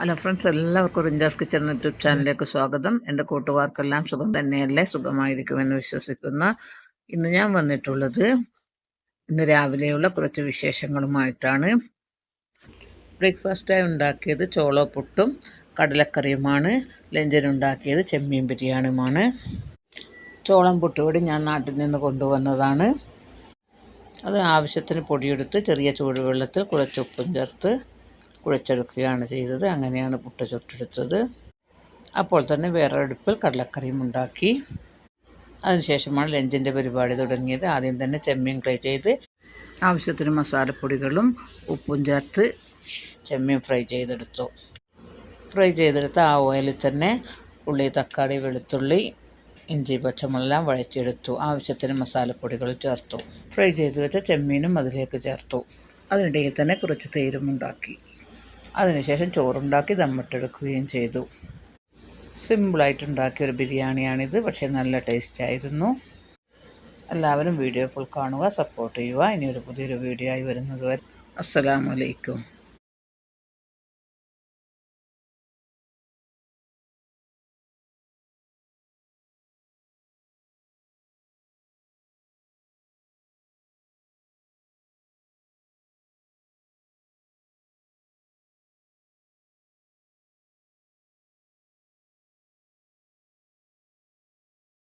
Hello friends എല്ലാവർക്കും റിഞ്ചാസ് kitchen YouTube ചാനലിലേക്ക് സ്വാഗതം. എന്റെ കൂട്ടുകാർക്കെല്ലാം സുഖം തന്നെയല്ലേ? സുഖമായിരിക്കുമെന്ന് വിശ്വസിക്കുന്ന. ഇന്ന് ഞാൻ വന്നിട്ടുള്ളത് ഇന്ന് രാവിലെയുള്ള കുറച്ച് വിശേഷങ്ങളുമായിട്ടാണ്. ബ്രേക്ക്ഫാസ്റ്റായി ഉണ്ടാക്കിയത് ചോളോ പുട്ടും കടലക്കറിയുമാണ് ലഞ്ചിനുണ്ടാക്കിയത് ചെമ്മീൻ ബിരിയാണിയുമാണ്. ചോളം പുട്ടുപൊടി ഞാൻ നാട്ടിൽ നിന്ന് കൊണ്ടുവന്നതാണ്. അത് ആവശ്യത്തിന് പൊടിയെടുത്ത് ചെറിയ ചൂടുവെള്ളത്തിൽ കുറച്ച് ഉപ്പും ചേർത്ത് കുഴച്ചെടുക്കുകയാണ് ചെയ്തത്. അങ്ങനെയാണ് പുട്ട് ചുട്ടെടുത്തത്. അപ്പോൾ തന്നെ വേറെ അടുപ്പിൽ കടലക്കറിയും ഉണ്ടാക്കി. അതിനുശേഷമാണ് ലഞ്ചിന്റെ പരിപാടി തുടങ്ങിയത്. ആദ്യം തന്നെ ചെമ്മീൻ ഫ്രൈ ചെയ്ത് ആവശ്യത്തിന് മസാലപ്പൊടികളും ഉപ്പും ചേർത്ത് ചെമ്മീൻ ഫ്രൈ ചെയ്തെടുത്തു. ഫ്രൈ ചെയ്തെടുത്ത ആ ഓയിലിൽ തന്നെ ഉള്ളി തക്കാളി വെളുത്തുള്ളി ഇഞ്ചി പച്ചമുളകെല്ലാം വഴച്ചെടുത്തു ആവശ്യത്തിന് മസാലപ്പൊടികൾ ചേർത്തു. ഫ്രൈ ചെയ്ത് വെച്ച ചെമ്മീനും അതിലേക്ക് ചേർത്തു. അതിനിടയിൽ തന്നെ കുറച്ച് തേരും ഉണ്ടാക്കി. അതിനുശേഷം ചോറുണ്ടാക്കി ദമ്മിട്ടെടുക്കുകയും ചെയ്തു. സിമ്പിളായിട്ടുണ്ടാക്കിയ ഒരു ബിരിയാണിയാണിത്. പക്ഷേ നല്ല ടേസ്റ്റ് ആയിരുന്നു. എല്ലാവരും വീഡിയോ ഫുൾ കാണുക സപ്പോർട്ട് ചെയ്യുക. ഇനി ഒരു പുതിയൊരു വീഡിയോ ആയി വരുന്നത് വരെ. അസ്സലാമലൈക്കും